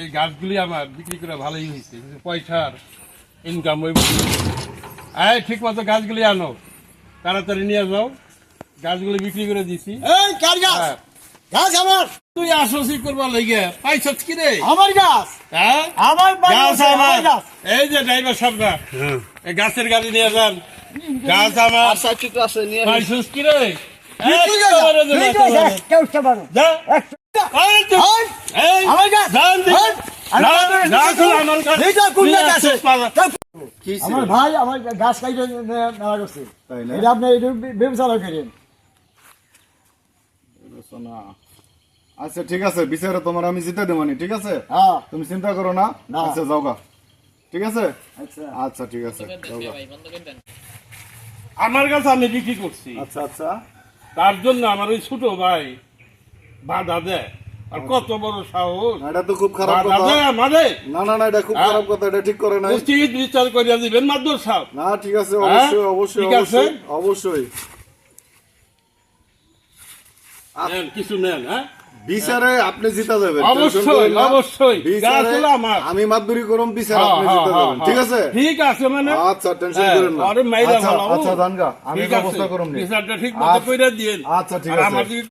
এই গাছগুলি আমার বিক্রি করে ভালোই হয়েছে। পয়সার ইনকাম ওই এই ঠিক মতো গাছগুলি আনো তাড়াতাড়ি নিয়ে যাও। গাছগুলি বিক্রি করে দিছি। এই কার গাছ? হ্যাঁ। গাছ আমার। তুই আসছি করবার লেগে? পাইছস কি রে? আমার গাছ? হ্যাঁ? আমার গাছ আমার আমার। এই যে ড্রাইভার সাহেবরা এই গাছের গাড়ি নিয়ে যান। গাছ আমার। আছে নিয়ে পাইছস কি রে। যা। যে, আমার ভাই আমার গাছ কাইটে করছে। এটা আপনি এটা করেন। আচ্ছা ঠিক আছে বিচারে তোমার আমি জিতে দেবো নি, ঠিক আছে? হ্যাঁ। তুমি চিন্তা করো না। না। আচ্ছা যাও গা। ঠিক আছে? আচ্ছা। আচ্ছা ঠিক আছে। আমার কাছে আমি বিক্রি করছি? আচ্ছা আচ্ছা। তার জন্য আমার ওই ছোট ভাই বাধা দেয় আর কত বড় সাহস এটা তো খুব খারাপ কথা আমাদের না না না এটা খুব? খারাপ কথা এটা ঠিক করে নাই উচিত বিচার করিয়া দিবেন মাদুর সাহেব না ঠিক আছে? অবশ্যই অবশ্যই ঠিক আছে? অবশ্যই অবশ্যই কিছু নেন হ্যাঁ বিচারে আপনি জিতা যাবেন অবশ্যই। অবশ্যই। আমি মাদুরি করম বিচারে হ্যাঁ, আপনি হ্যাঁ, জিতা যাবেন ঠিক আছে ঠিক আছে মানে আচ্ছা টেনশন করেন না আরে মাইরা আচ্ছা ভালো। আচ্ছা আমি ঠিক আছে। ব্যবস্থা করম বিচারটা ঠিক মতো আচ্ছা। কইরা দিয়েন আচ্ছা, ঠিক আছে।